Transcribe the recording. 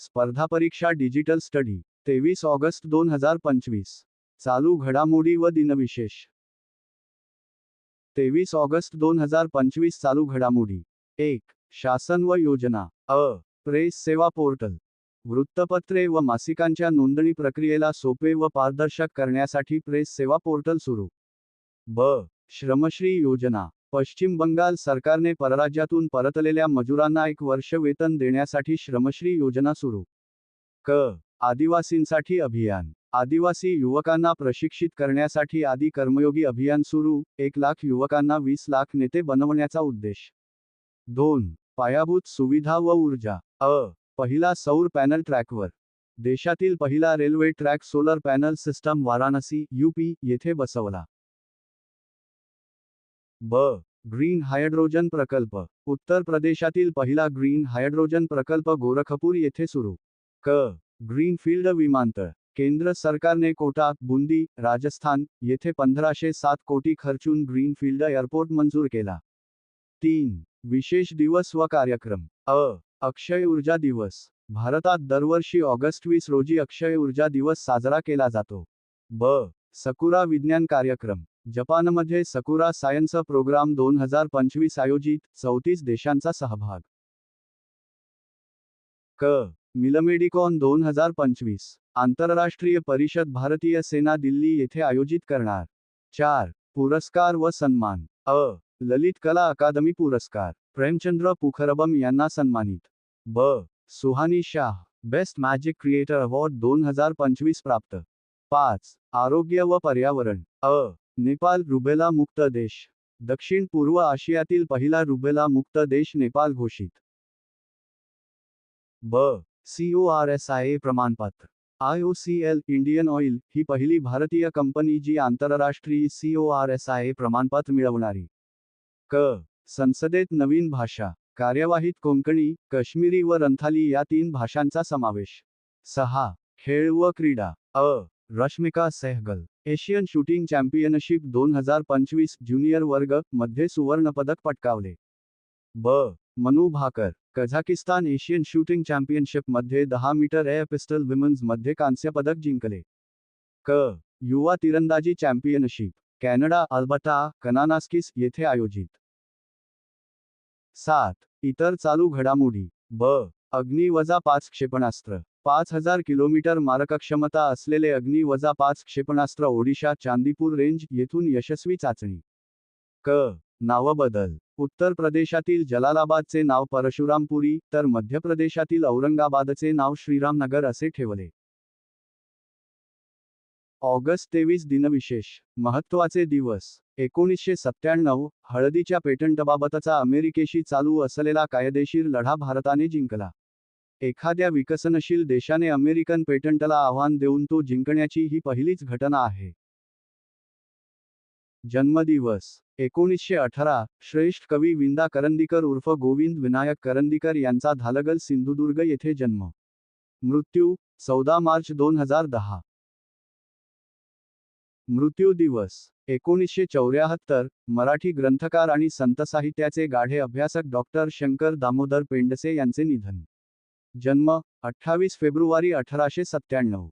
स्पर्धा परीक्षा digital study तेवीस ऑगस्ट दोन हजार पंचवीस. चालू घडामोडी व दिनविशेष. तेवीस ऑगस्ट दोन हजार पंचवीस चालू घडामोडी. एक शासन व योजना. अ प्रेस सेवा पोर्टल. वृत्तपत्रे व मासिकांच्या नोंदणी प्रक्रियेला सोपे व पारदर्शक करण्यासाठी प्रेस सेवा पोर्टल सुरू. ब श्रमश्री योजना. पश्चिम बंगाल सरकारने परराज्यातून परतलेल्या मजुरांना एक वर्ष वेतन देण्यासाठी श्रमश्री योजना सुरू. क. आदिवासींसाठी अभियान. आदिवासी युवकांना प्रशिक्षित करण्यासाठी आदी कर्मयोगी अभियान सुरू एक लाख युवकांना वीस लाख नेते बनवण्याचा उद्देश. दोन. पायाभूत सुविधा व ऊर्जा. अ. पहिला सौर पॅनल ट्रॅकवर. देशातील पहिला railway track solar panel system Varanasi UP येथे बसवला. ब. ग्रीन हायड्रोजन प्रकल्प. उत्तर प्रदेशातील पहिला ग्रीन हायड्रोजन प्रकल्प गोरखपूर येथे सुरू. क. ग्रीनफील्ड विमानतळ. केंद्र सरकारने कोटा बुंदी राजस्थान येथे पंधराशे सात कोटी खर्चून ग्रीनफील्ड एअरपोर्ट मंजूर केला. तीन. विशेष दिवस व कार्यक्रम. अ. अक्षय ऊर्जा दिवस. भारतात दरवर्षी ऑगस्ट वीस रोजी अक्षय ऊर्जा दिवस साजरा केला जातो. ब. सकुरा विज्ञान कार्यक्रम. जपानमध्ये सकुरा सायन्स प्रोग्राम दोन हजार पंचवीस आयोजित चौतीस देशांचा सहभाग. क. मिलमेडिकॉन दोन हजार पंचवीस आंतरराष्ट्रीय परिषद भारतीय सेना दिल्ली येथे आयोजित करणार. चार. पुरस्कार व सन्मान. अ. ललित कला अकादमी पुरस्कार. प्रेमचंद्र पुखरबम यांना सन्मानित. ब. Suhani Shah best magic creator award दोन हजार पंचवीस प्राप्त. पाच. आरोग्य व पर्यावरण. अ. नेपाल रुबेला मुक्त देश. दक्षिण पूर्व आशियातील पहिला रुबेला मुक्त देश नेपाल घोषित. ब. सीओआरएसआयए प्रमाणपत्र. I O C L Indian Oil ही पहिली भारतीय कंपनी जी आंतरराष्ट्रीय सीओआरएसआय प्रमाणपत्र मिळवणारी. क. संसदेत नवीन भाषा कार्यवाहीत कोंकणी काश्मीरी व रंथाली या तीन भाषांचा समावेश. सहा. खेळ व क्रीडा. अ. Rashmika Sehgal Asian shooting championship दोन हजार पंचवीस ज्युनियर वर्गमध्ये सुवर्णपदक पटकावले. ब. मनु भाकर कझाकिस्तान एशियन शूटिंग चॅम्पियनशिपमध्ये दहा मीटर एअर पिस्टल विमन्समध्ये कांस्य पदक जिंकले. क. युवा तिरंदाजी चॅम्पियनशिप कॅनडा अल्बर्टा कनानास्किस येथे आयोजित. सात. इतर चालू घडामोडी. ब. अग्नी वजा पाच क्षेपणास्त्र. पाच हजार किलोमीटर मारकक्षमता असलेले अग्नी वजा पाच क्षेपणास्त्र ओडिशा चांदीपूर रेंज येथून यशस्वी चाचणी. क. नावबदल. उत्तर प्रदेशातील जलालाबादचे नाव परशुरामपुरी तर मध्य प्रदेशातील औरंगाबादचे नाव श्रीरामनगर असे ठेवले. ऑगस्ट तेवीस दिनविशेष. महत्त्वाचे दिवस. एकोणीसशे सत्त्याण्णव हळदीच्या पेटंटबाबतचा अमेरिकेशी चालू असलेला कायदेशीर लढा भारताने जिंकला. एखाद्या विकसनशील देशाने अमेरिकन पेटंटला आव्हान देऊन तो जिंकण्याची ही पहिलीच घटना आहे. जन्मदिवस. एकोणीसशे अठरा. श्रेष्ठ कवी विंदा करंदीकर उर्फ गोविंद विनायक करंदीकर यांचा धालगल सिंधुदुर्ग येथे जन्म. मृत्यू चौदा मार्च दोन हजार दहा. मृत्यू दिवस. एकोणीसशे चौऱ्याहत्तर. मराठी ग्रंथकार आणि संत साहित्याचे गाढे अभ्यासक डॉक्टर शंकर दामोदर पेंडसे यांचे निधन. जन्म अठ्ठावीस फेब्रुवारी अठराशे सत्त्याण्णव.